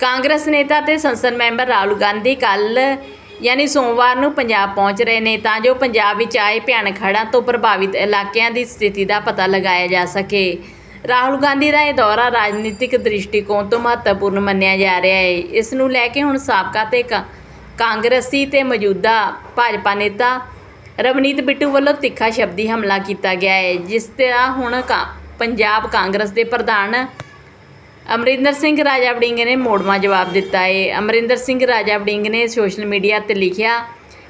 ਕਾਂਗਰਸ ਨੇਤਾ ਤੇ ਸੰਸਦ ਮੈਂਬਰ ਰਾਹੁਲ ਗਾਂਧੀ ਕੱਲ, ਯਾਨੀ ਸੋਮਵਾਰ ਨੂੰ ਪੰਜਾਬ ਪਹੁੰਚ ਰਹੇ ਨੇ ਤਾਂ ਜੋ ਪੰਜਾਬ ਵਿੱਚ ਆਏ ਭਿਆਨਕ ਹੜ੍ਹਾਂ ਤੋਂ ਪ੍ਰਭਾਵਿਤ ਇਲਾਕਿਆਂ ਦੀ ਸਥਿਤੀ ਦਾ ਪਤਾ ਲਗਾਇਆ ਜਾ ਸਕੇ। ਰਾਹੁਲ ਗਾਂਧੀ ਦਾ ਇਹ ਦੌਰਾ ਰਾਜਨੀਤਿਕ ਦ੍ਰਿਸ਼ਟੀਕੋਣ ਤੋਂ ਮਹੱਤਵਪੂਰਨ ਮੰਨਿਆ ਜਾ ਰਿਹਾ ਹੈ। ਇਸ ਨੂੰ ਲੈ ਕੇ ਹੁਣ ਸਾਬਕਾ ਤੇ ਕਾ- ਕਾਂਗਰਸੀ ਤੇ ਮੌਜੂਦਾ ਭਾਜਪਾ ਨੇਤਾ ਰਵਨੀਤ ਬਿੱਟੂ ਵੱਲੋਂ ਤਿੱਖਾ ਸ਼ਬਦੀ ਹਮਲਾ ਕੀਤਾ ਗਿਆ ਹੈ, ਜਿਸ ਦਾ ਹੁਣ ਕਾ- ਪੰਜਾਬ ਕਾਂਗਰਸ ਦੇ ਪ੍ਰਧਾਨ ਅਮਰਿੰਦਰ ਸਿੰਘ ਰਾਜਾ ਵੜਿੰਗ ਨੇ ਮੋੜਵਾ ਜਵਾਬ ਦਿੱਤਾ ਹੈ ਅਮਰਿੰਦਰ ਸਿੰਘ ਰਾਜਾ ਵੜਿੰਗ ਨੇ ਸੋਸ਼ਲ ਮੀਡੀਆ ਤੇ ਲਿਖਿਆ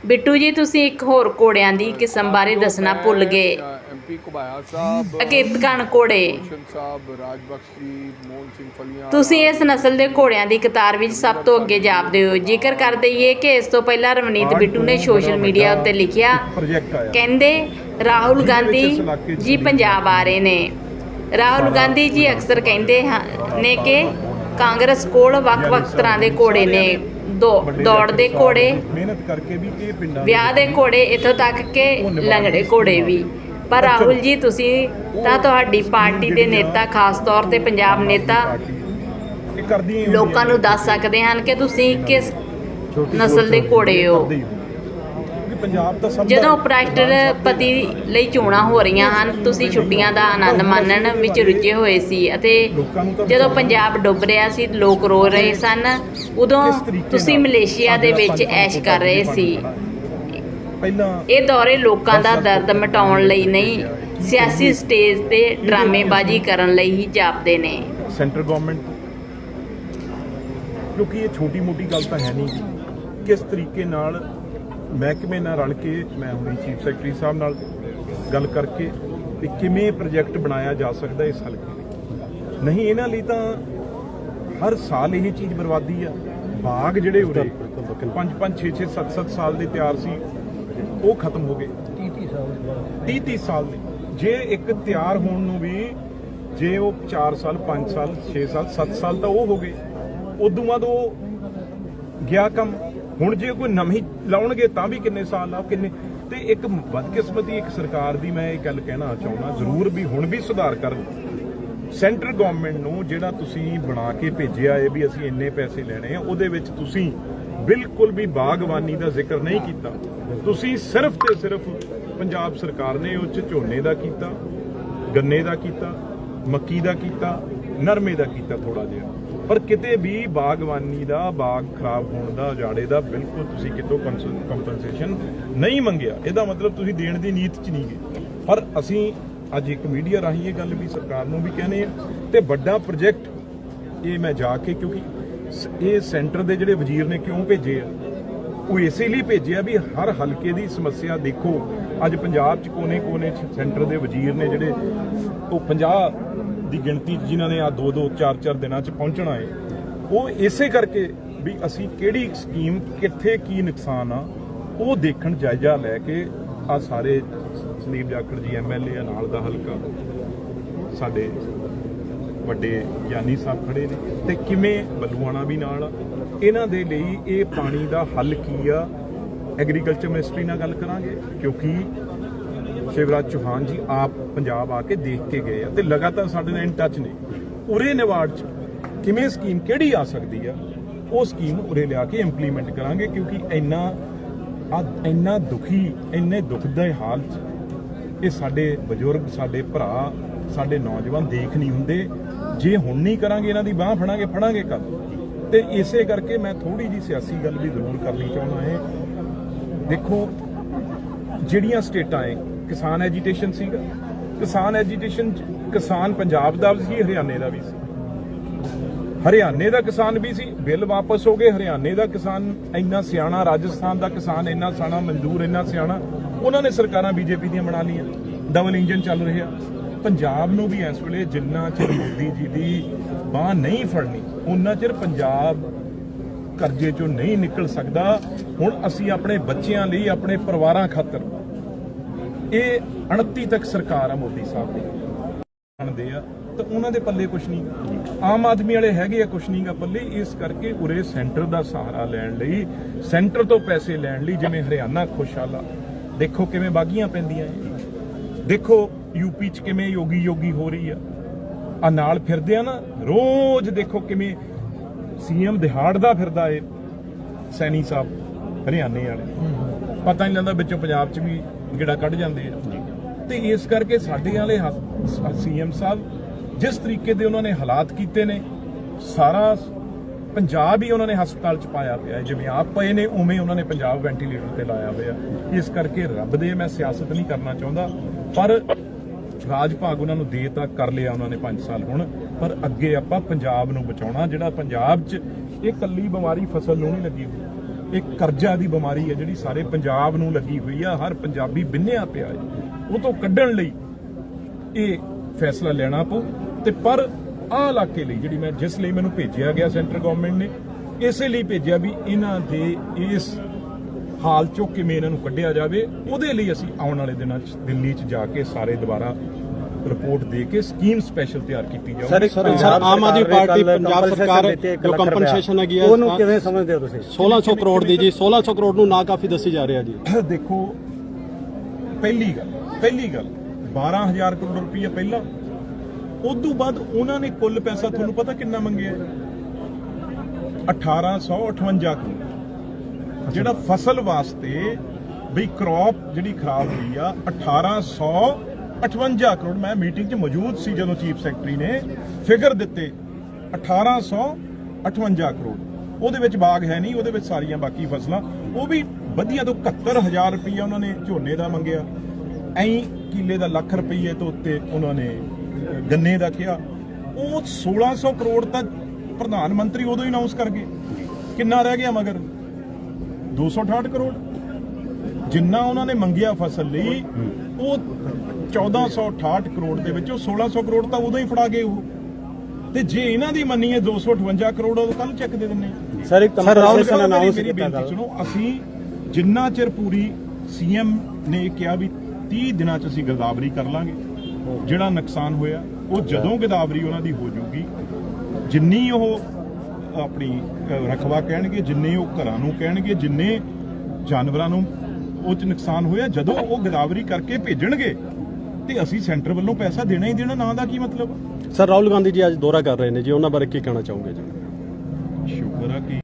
ਬਿੱਟੂ ਜੀ ਤੁਸੀਂ ਇੱਕ ਹੋਰ ਘੋੜਿਆਂ ਦੀ ਕਿਸਮ ਬਾਰੇ ਦੱਸਣਾ ਭੁੱਲ ਗਏ। ਐਮਪੀ ਕੁਬਾਇਆ ਸਾਹਿਬ ਅਕੀਰਤਕਣ ਘੋੜੇ। ਭੂਸ਼ਣ ਸਾਹਿਬ ਰਾਜਬਖਸ਼ ਜੀ ਮੋਹਨ ਸਿੰਘ ਫਲੀਆਂ ਤੁਸੀਂ ਇਸ ਨਸਲ ਦੇ ਘੋੜਿਆਂ ਦੀ ਕਤਾਰ ਵਿੱਚ ਸਭ ਤੋਂ ਅੱਗੇ ਜਾਪਦੇ ਹੋ ਜ਼ਿਕਰ ਕਰ ਦਈਏ ਕਿ ਇਸ ਤੋਂ ਪਹਿਲਾਂ ਰਵਨੀਤ ਬਿੱਟੂ ਨੇ ਸੋਸ਼ਲ ਮੀਡੀਆ ਉੱਤੇ ਲਿਖਿਆ ਕਹਿੰਦੇ ਰਾਹੁਲ ਗਾਂਧੀ ਜੀ ਪੰਜਾਬ ਆ ਰਹੇ ਨੇ। ਰਾਹੁਲ ਗਾਂਧੀ ਜੀ ਅਕਸਰ ਕਹਿੰਦੇ ਹਨ- ਨੇ ਕਿ ਕਾਂਗਰਸ ਕੋਲ ਵੱਖ-ਵੱਖ ਤਰ੍ਹਾਂ ਦੇ ਘੋੜੇ ਨੇ। ਦੋ- ਦੌੜ ਦੇ ਘੋੜੇ ਮਿਹਨਤ ਕਰਕੇ ਵੀ ਇਹ ਪਿੰਡਾਂ ਵਿਆਹ ਦੇ ਘੋੜੇ, ਇੱਥੋਂ ਤੱਕ ਕਿ ਲੰਗੜੇ ਘੋੜੇ ਵੀ। ਪਰ ਰਾਹੁਲ ਜੀ, ਤੁਸੀਂ ਤਾਂ ਤੁਹਾਡੀ ਪਾਰਟੀ ਦੇ ਨੇਤਾ, ਖਾਸ ਤੌਰ ਤੇ ਪੰਜਾਬ ਨੇਤਾ ਇਹ ਕਰਦੀਆਂ ਲੋਕਾਂ ਨੂੰ ਦੱਸ ਸਕਦੇ ਹਨ ਕਿ ਤੁਸੀਂ ਕਿਸ ਨਸਲ ਦੇ ਘੋੜੇ ਹੋ? ਪੰਜਾਬ ਤਾਂ ਸਭ ਜਦੋਂ ਰਾਸ਼ਟਰਪਤੀ ਲਈ ਚੋਣਾਂ ਹੋ ਰਹੀਆਂ ਹਨ ਤੁਸੀਂ ਛੁੱਟੀਆਂ ਦਾ ਆਨੰਦ ਮਾਣਨ ਵਿੱਚ ਰੁੱਝੇ ਹੋਏ ਸੀ ਅਤੇ ਜਦੋਂ ਪੰਜਾਬ ਡੁੱਬ ਰਿਹਾ ਸੀ ਲੋਕ ਰੋ ਰਹੇ ਸਨ ਉਦੋਂ ਤੁਸੀਂ ਮਲੇਸ਼ੀਆ ਦੇ ਵਿੱਚ ਐਸ਼ ਕਰ ਰਹੇ ਸੀ? ਇਹ ਦੌਰੇ ਲੋਕਾਂ ਦਾ ਦਰਦ ਮਿਟਾਉਣ ਲਈ ਨਹੀਂ ਸਿਆਸੀ ਸਟੇਜ ਤੇ ਡਰਾਮੇਬਾਜ਼ੀ ਕਰਨ ਲਈ ਹੀ ਜਾਪਦੇ ਨੇ। ਸੈਂਟਰ ਗਵਰਨਮੈਂਟ ਕਿਉਂਕਿ ਇਹ ਛੋਟੀ ਮੋਟੀ ਗੱਲ ਤਾਂ ਹੈ ਨਹੀਂ। ਕਿਸ ਤਰੀਕੇ ਨਾਲ ਮਹਿਕਮੇ ਨਾਲ ਰਲ ਕੇ ਮੈਂ ਹੁਣੀ ਚੀਫ ਸੈਕਟਰੀ ਸਾਹਿਬ ਨਾਲ ਗੱਲ ਕਰਕੇ ਵੀ ਕਿਵੇਂ ਪ੍ਰੋਜੈਕਟ ਬਣਾਇਆ ਜਾ ਸਕਦਾ ਇਸ ਹਲਕੇ ਲਈ। ਨਹੀਂ ਇਹਨਾਂ ਲਈ ਤਾਂ ਹਰ ਸਾਲ ਇਹ ਚੀਜ਼ ਬਰਬਾਦੀ ਆ। ਬਾਗ ਜਿਹੜੇ ਉਰੇ 5 5 6 6 7 7 ਸਾਲ ਦੇ ਤਿਆਰ ਸੀ ਉਹ ਖਤਮ ਹੋ ਗਏ। 30 ਸਾਲ 30 30 ਸਾਲ ਦੇ। ਜੇ ਇੱਕ ਤਿਆਰ ਹੋਣ ਨੂੰ ਵੀ ਜੇ ਉਹ 4 ਸਾਲ 5 ਸਾਲ 6 ਸਾਲ 7 ਸਾਲ ਤਾਂ ਉਹ ਹੋ ਗਏ। ਉਦੋਂ ਬਾਅਦ ਉਹ ਗਿਆ ਕੰਮ। ਹੁਣ ਜੇ ਕੋਈ ਨਵੀਂ ਲਾਉਣਗੇ ਤਾਂ ਵੀ ਕਿੰਨੇ ਸਾਲ ਆ, ਕਿੰਨੇ ਤੇ ਇੱਕ ਬਦਕਿਸਮਤੀ ਇੱਕ ਸਰਕਾਰ ਦੀ ਮੈਂ ਇਹ ਗੱਲ ਕਹਿਣਾ ਚਾਹੁੰਦਾ, ਜ਼ਰੂਰ ਵੀ ਹੁਣ ਵੀ ਸੁਧਾਰ ਕਰਨ ਸੈਂਟਰ ਗਵਰਨਮੈਂਟ ਨੂੰ ਜਿਹੜਾ ਤੁਸੀਂ ਬਣਾ ਕੇ ਭੇਜਿਆ ਹੈ ਵੀ ਅਸੀਂ ਇੰਨੇ ਪੈਸੇ ਲੈਣੇ ਆ, ਉਹਦੇ ਵਿੱਚ ਤੁਸੀਂ ਬਿਲਕੁਲ ਵੀ ਬਾਗਬਾਨੀ ਦਾ ਜ਼ਿਕਰ ਨਹੀਂ ਕੀਤਾ। ਤੁਸੀਂ ਸਿਰਫ ਤੇ ਸਿਰਫ ਪੰਜਾਬ ਸਰਕਾਰ ਨੇ ਉਹ 'ਚ ਝੋਨੇ ਦਾ ਕੀਤਾ, ਗੰਨੇ ਦਾ ਕੀਤਾ, ਮੱਕੀ ਦਾ ਕੀਤਾ, ਨਰਮੇ ਦਾ ਕੀਤਾ ਥੋੜਾ ਜਿਹਾ। ਪਰ ਕਿਤੇ ਵੀ ਬਾਗਬਾਨੀ ਦਾ, ਬਾਗ ਖਰਾਬ ਹੋਣ ਦਾ, ਉਜਾੜੇ ਦਾ ਬਿਲਕੁਲ ਤੁਸੀਂ ਕਿਤੋਂ ਕੰਪਨਸੇਸ਼ਨ ਨਹੀਂ ਮੰਗਿਆ। ਇਹਦਾ ਮਤਲਬ ਤੁਸੀਂ ਦੇਣ ਦੀ ਨੀਤ 'ਚ ਨਹੀਂ ਗਏ। ਪਰ ਅਸੀਂ ਅੱਜ ਇੱਕ ਮੀਡੀਆ ਰਾਹੀਂ ਇਹ ਗੱਲ ਵੀ ਸਰਕਾਰ ਨੂੰ ਵੀ ਕਹਿੰਦੇ ਆ ਤੇ ਵੱਡਾ ਪ੍ਰੋਜੈਕਟ ਇਹ ਮੈਂ ਜਾ ਕੇ ਕਿਉਂਕਿ ਸ- ਇਹ ਸੈਂਟਰ ਦੇ ਜਿਹੜੇ ਵਜ਼ੀਰ ਨੇ ਕਿਉਂ ਭੇਜੇ ਆ? ਉਹ ਇਸੇ ਲਈ ਭੇਜਿਆ ਵੀ ਹਰ ਹਲਕੇ ਦੀ ਸਮੱਸਿਆ ਦੇਖੋ। ਅੱਜ ਪੰਜਾਬ 'ਚ ਕੋਨੇ-ਕੋਨੇ 'ਚ ਸੈਂਟਰ ਦੇ ਵਜ਼ੀਰ ਨੇ ਜਿਹੜੇ ਉਹ 50 ਦੀ ਗਿਣਤੀ ਜਿਨ੍ਹਾਂ ਨੇ ਆ 2-2 4-4 ਦਿਨਾਂ 'ਚ ਪਹੁੰਚਣਾ ਹੈ ਉਹ ਇਸੇ ਕਰਕੇ ਵੀ ਅਸੀਂ ਕਿਹੜੀ ਸਕੀਮ ਕਿੱਥੇ ਕੀ ਨੁਕਸਾਨ ਆ, ਉਹ ਦੇਖਣ ਜਾਇਜ਼ਾ ਲੈ ਕੇ ਆ ਸਾਰੇ ਸੰਦੀਪ ਜਾਖੜ ਜੀ ਐਮਐਲਏ ਨਾਲ ਦਾ ਹਲਕਾ, ਸਾਡੇ ਵੱਡੇ ਗਿਆਨੀ ਸਾਹਿਬ ਖੜੇ ਨੇ ਤੇ ਕਿਵੇਂ ਬੱਲੂਆਣਾ ਵੀ ਨਾਲ ਇਹਨਾਂ ਦੇ ਲਈ ਇਹ ਪਾਣੀ ਦਾ ਹੱਲ ਕੀ ਆ, ਐਗਰੀਕਲਚਰ ਮਿਨਿਸਟਰੀ ਨਾਲ ਗੱਲ ਕਰਾਂਗੇ, ਕਿਉਂਕਿ ਸ਼ਿਵਰਾਜ ਚੌਹਾਨ ਜੀ ਆਪ ਪੰਜਾਬ ਆ ਕੇ ਦੇਖ ਕੇ ਗਏ ਆ ਤੇ ਲਗਾਤਾਰ ਸਾਡੇ ਨਾਲ ਇਨ ਟੱਚ ਨੇ। ਉਰੇ ਨਿਵਾੜ ਚ ਕਿਵੇਂ ਸਕੀਮ ਕਿਹੜੀ ਆ ਸਕਦੀ ਆ, ਉਹ ਸਕੀਮ ਉਰੇ ਲਿਆ ਕੇ ਇੰਪਲੀਮੈਂਟ ਕਰਾਂਗੇ ਕਿਉਂਕਿ ਇੰਨਾ ਆ ਇੰਨਾ ਦੁਖੀ, ਇੰਨੇ ਦੁਖਦਾਈ ਹਾਲ ਚ ਇਹ ਸਾਡੇ ਬਜ਼ੁਰਗ, ਸਾਡੇ ਭਰਾ, ਸਾਡੇ ਨੌਜਵਾਨ ਦੇਖ ਨਹੀਂ ਹੁੰਦੇ। ਜੇ ਹੁਣ ਨਹੀਂ ਕਰਾਂਗੇ, ਇਹਨਾਂ ਦੀ ਬਾਹ ਫੜਾਂਗੇ ਫੜਾਂਗੇ ਕਦ? ਤੇ ਇਸੇ ਕਰਕੇ ਮੈਂ ਥੋੜੀ ਜੀ ਸਿਆਸੀ ਗੱਲ ਵੀ ਜ਼ਰੂਰ ਕਰਨੀ ਚਾਹੁੰਦਾ ਹਾਂ। ਦੇਖੋ, ਜਿਹੜੀਆਂ ਸਟੇਟਾਂ ਹੈ ਕਿਸਾਨ ਐਜੀਟੇਸ਼ਨ ਸੀਗਾ। ਕਿਸਾਨ ਐਜੀਟੇਸ਼ਨ ਕਿਸਾਨ ਪੰਜਾਬ ਦਾ ਵੀ ਸੀ, ਹਰਿਆਣੇ ਦਾ ਵੀ ਸੀ। ਹਰਿਆਣੇ ਦਾ ਕਿਸਾਨ ਵੀ ਸੀ, ਬਿੱਲ ਵਾਪਸ ਹੋ ਗਏ, ਹਰਿਆਣੇ ਦਾ ਕਿਸਾਨ ਇੰਨਾ ਸਿਆਣਾ, ਰਾਜਸਥਾਨ ਦਾ ਕਿਸਾਨ ਇੰਨਾ ਸਿਆਣਾ, ਮਜ਼ਦੂਰ ਇੰਨਾ ਸਿਆਣਾ, ਉਹਨਾਂ ਨੇ ਸਰਕਾਰਾਂ ਬੀਜੇਪੀ ਦੀਆਂ ਬਣਾ ਲਈਆਂ। ਡਬਲ ਇੰਜਨ ਚੱਲ ਰਿਹਾ। ਪੰਜਾਬ ਨੂੰ ਵੀ ਇਸ ਵੇਲੇ ਜਿੰਨਾ ਚਿਰ ਮੋਦੀ ਜੀ ਦੀ ਬਾਹ ਨਹੀਂ ਫੜਨੀ ਉਹਨਾਂ ਚਿਰ ਪੰਜਾਬ ਕਰਜ਼ੇ ਚੋਂ ਨਹੀਂ ਨਿਕਲ ਸਕਦਾ। ਹੁਣ ਅਸੀਂ ਆਪਣੇ ਬੱਚਿਆਂ ਲਈ, ਆਪਣੇ ਪਰਿਵਾਰਾਂ ਖਾਤਰ ਇਹ 29 ਤੱਕ ਸਰਕਾਰ ਆ ਮੋਦੀ ਸਾਹਿਬ ਦੀ। ਬਣਦੇ ਆ, ਤਾਂ ਉਹਨਾਂ ਦੇ ਪੱਲੇ ਕੁਛ ਨਹੀਂ। ਆਮ ਆਦਮੀ ਵਾਲੇ ਹੈਗੇ ਆ, ਕੁਛ ਨਹੀਂਗਾ ਪੱਲੇ। ਇਸ ਕਰਕੇ ਉਰੇ ਸੈਂਟਰ ਦਾ ਸਹਾਰਾ ਲੈਣ ਲਈ, ਸੈਂਟਰ ਤੋਂ ਪੈਸੇ ਲੈਣ ਲਈ ਜਿਵੇਂ ਹਰਿਆਣਾ ਖੁਸ਼ਹਾਲਾ। ਦੇਖੋ ਕਿਵੇਂ ਬਾਗੀਆਂ ਪੈਂਦੀਆਂ ਐ ਦੇਖੋ ਯੂਪੀ ਚ ਕਿਵੇਂ ਯੋਗੀ ਯੋਗੀ ਹੋ ਰਹੀ ਆ। ਆ ਨਾਲ ਫਿਰਦੇ ਆ ਨਾ, ਰੋਜ਼ ਦੇਖੋ ਕਿਵੇਂ ਸੀਐਮ ਦਿਹਾੜਦਾ ਫਿਰਦਾ ਏ ਸੈਣੀ ਸਾਹਿਬ, ਹਰਿਆਣੇ ਵਾਲੇ। ਪਤਾ ਨਹੀਂ ਲੱਗਦਾ ਵਿੱਚੋਂ ਪੰਜਾਬ 'ਚ ਵੀ ਗਿੜਾ ਕੱਢ ਜਾਂਦੇ ਆ। ਤੇ ਇਸ ਕਰਕੇ ਸਾਡੇ ਵਾਲੇ ਸੀਐਮ ਸਾਹਿਬ ਜਿਸ ਤਰੀਕੇ ਦੇ ਉਹਨਾਂ ਨੇ ਹਾਲਾਤ ਕੀਤੇ ਨੇ ਸਾਰਾ ਪੰਜਾਬ ਹੀ ਉਹਨਾਂ ਨੇ ਹਸਪਤਾਲ 'ਚ ਪਾਇਆ ਪਿਆ। ਜਿਵੇਂ ਆਪ ਪਏ ਨੇ ਉਵੇਂ ਉਹਨਾਂ ਨੇ ਪੰਜਾਬ ਵੈਂਟੀਲੇਟਰ ਤੇ ਲਾਇਆ ਹੋਇਆ ਇਸ ਕਰਕੇ ਰੱਬ ਦੇ ਮੈਂ ਸਿਆਸਤ ਨਹੀਂ ਕਰਨਾ ਚਾਹੁੰਦਾ ਪਰ ਰਾਜ ਭਾਗ ਉਹਨਾਂ ਨੂੰ ਦੇ ਤਾਂ ਕਰ ਲਿਆ ਉਹਨਾਂ ਨੇ 5 ਸਾਲ ਹੁਣ। ਪਰ ਅੱਗੇ ਆਪਾਂ ਪੰਜਾਬ ਨੂੰ ਬਚਾਉਣਾ ਜਿਹੜਾ ਪੰਜਾਬ 'ਚ ਇਹ ਕੱਲੀ ਬਿਮਾਰੀ ਫਸਲ ਨੂੰ ਨਹੀਂ ਲੱਗੀ ਹੋਈ। ਇਹ ਕਰਜ਼ਾ ਦੀ ਬਿਮਾਰੀ ਹੈ ਜਿਹੜੀ ਸਾਰੇ ਪੰਜਾਬ ਨੂੰ ਲੱਗੀ ਹੋਈ ਆ, ਹਰ ਪੰਜਾਬੀ ਬਿੰਨਿਆ ਪਿਆ ਹੈ। ਉਹ ਤੋਂ ਕੱਢਣ ਲਈ ਇਹ ਫੈਸਲਾ ਲੈਣਾ ਪਊ। ਤੇ ਪਰ ਆਹ ਇਲਾਕੇ ਲਈ ਜਿਹੜੀ ਮੈਂ ਜਿਸ ਲਈ ਮੈਨੂੰ ਭੇਜਿਆ ਗਿਆ ਸੈਂਟਰ ਗਵਰਨਮੈਂਟ ਨੇ, ਇਸੇ ਲਈ ਭੇਜਿਆ ਵੀ ਇਹਨਾਂ ਦੇ ਇਸ ਹਾਲ ਚੋਂ ਕਿਵੇਂ ਇਹਨਾਂ ਨੂੰ ਕੱਢਿਆ ਜਾਵੇ, ਉਹਦੇ ਲਈ ਅਸੀਂ ਆਉਣ ਵਾਲੇ ਦਿਨਾਂ 'ਚ, ਦਿੱਲੀ 'ਚ ਜਾ ਕੇ ਸਾਰੇ ਦੁਬਾਰਾ ਰਿਪੋਰਟ ਦੇ ਕੇ ਸਕੀਮ ਸਪੈਸ਼ਲ ਤਿਆਰ ਕੀਤੀ ਜਾਊਗੀ। ਸਰ, ਆਮ ਆਦਮੀ ਪਾਰਟੀ ਪੰਜਾਬ ਸਰਕਾਰ ਜੋ compensation ਹੈਗੀ ਹੈ, ਉਹਨੂੰ। ਕਿਵੇਂ ਸਮਝਦੇ ਹੋ ਤੁਸੀਂ? 1600 ਕਰੋੜ ਦੀ ਜੀ 1600 ਕਰੋੜ ਨੂੰ ਨਾ ਕਾਫੀ ਦੱਸੀ ਜਾ ਰਿਹਾ ਜੀ। ਦੇਖੋ ਪਹਿਲੀ ਗੱਲ ਪਹਿਲੀ ਗੱਲ 12000 ਕਰੋੜ ਰੁਪਏ ਪਹਿਲਾਂ। ਉਸ ਤੋਂ ਬਾਅਦ ਉਹਨਾਂ ਨੇ ਕੁੱਲ ਪੈਸਾ ਤੁਹਾਨੂੰ ਪਤਾ ਕਿੰਨਾ ਮੰਗਿਆ? 1858 ਕਰੋੜ। ਜਿਹੜਾ ਫਸਲ ਵਾਸਤੇ ਵੀ ਕ੍ਰੌਪ ਜਿਹੜੀ ਖਰਾਬ ਹੋਈ ਆ 1858 ਕਰੋੜ, ਮੈਂ ਮੀਟਿੰਗ 'ਚ ਮੌਜੂਦ ਸੀ ਜਦੋਂ ਚੀਫ ਸੈਕਟਰੀ ਨੇ ਫਿਗਰ ਦਿੱਤੇ 1858 ਕਰੋੜ। ਉਹਦੇ ਵਿੱਚ ਬਾਗ ਹੈ ਨਹੀਂ, ਉਹਦੇ ਵਿੱਚ ਸਾਰੀਆਂ ਬਾਕੀ ਫਸਲਾਂ। ਉਹ ਵੀ ਵਧੀਆ ਤੋਂ 71000 ਰੁਪਈਆ ਉਹਨਾਂ ਨੇ ਝੋਨੇ ਦਾ ਮੰਗਿਆ। ਐਂ ਕਿੱਲੇ ਦਾ ਲੱਖ ਰੁਪਈਏ ਤੋਂ ਉੱਤੇ ਉਹਨਾਂ ਨੇ ਗੰਨੇ ਦਾ ਕਿਹਾ। ਉਹ 1600 ਕਰੋੜ ਤਾਂ ਪ੍ਰਧਾਨ ਮੰਤਰੀ ਉਦੋਂ ਹੀ ਅਨਾਉਂਸ ਕਰ ਗਏ। ਕਿੰਨਾ ਰਹਿ ਗਿਆ ਮਗਰ? 268 ਕਰੋੜ। ਜਿੰਨਾ ਉਹਨਾਂ ਨੇ ਮੰਗਿਆ ਫਸਲ ਲਈ ਉਹ 1468 ਕਰੋੜ ਦੇ ਵਿੱਚੋਂ 1600 ਕਰੋੜ ਤਾਂ ਉਦੋਂ ਹੀ ਫੜਾ ਗਏ ਉਹ ਤੇ ਜੇ ਇਹਨਾਂ ਦੀ ਮੰਨੀਏ 258 ਕਰੋੜ ਉਹ ਕੱਲ ਚੈੱਕ ਦੇ ਦਿੰਨੇ ਸਰ ਇੱਕ ਕੰਪਨਸੇਸ਼ਨ ਅਨਾਉਂਸ ਕੀਤਾ ਬੇਨਤੀ ਸੁਣੋ ਅਸੀਂ ਜਿੰਨਾ ਚਿਰ ਪੂਰੀ ਸੀਐਮ ਨੇ ਕਿਹਾ ਵੀ 30 ਦਿਨਾਂ ਚ ਅਸੀਂ ਗਿਰਦਾਵਰੀ ਕਰ ਲਾਂਗੇ ਜਿਹੜਾ ਨੁਕਸਾਨ ਹੋਇਆ ਉਹ ਜਦੋਂ ਗਿਰਦਾਵਰੀ ਉਹਨਾਂ ਦੀ ਹੋ ਜਾਊਗੀ ਜਿੰਨੀ ਉਹ ਆਪਣੀ ਰਕਬਾ ਕਹਿਣਗੇ ਜਿੰਨੇ ਉਹ ਘਰਾਂ ਨੂੰ ਕਹਿਣਗੇ ਜਿੰਨੇ ਜਾਨਵਰਾਂ ਨੂੰ ਉਹ ਚ ਨੁਕਸਾਨ ਹੋਇਆ ਜਦੋਂ ਉਹ ਗਿਰਦਾਵਰੀ ਕਰਕੇ ਭੇਜਣਗੇ ਤੇ ਅਸੀਂ ਸੈਂਟਰ ਵੱਲੋਂ ਪੈਸਾ ਦੇਣਾ ਹੀ ਦੇਣਾ ਨਾ ਦਾ ਕੀ ਮਤਲਬ? ਸਰ ਰਾਹੁਲ ਗਾਂਧੀ ਜੀ ਅੱਜ ਦੌਰਾ ਕਰ ਰਹੇ ਨੇ ਜੀ ਉਹਨਾਂ ਬਾਰੇ ਕੀ ਕਹਿਣਾ ਚਾਹੋਗੇ ਜੀ? ਸ਼ੁਕਰ ਆ ਕਿ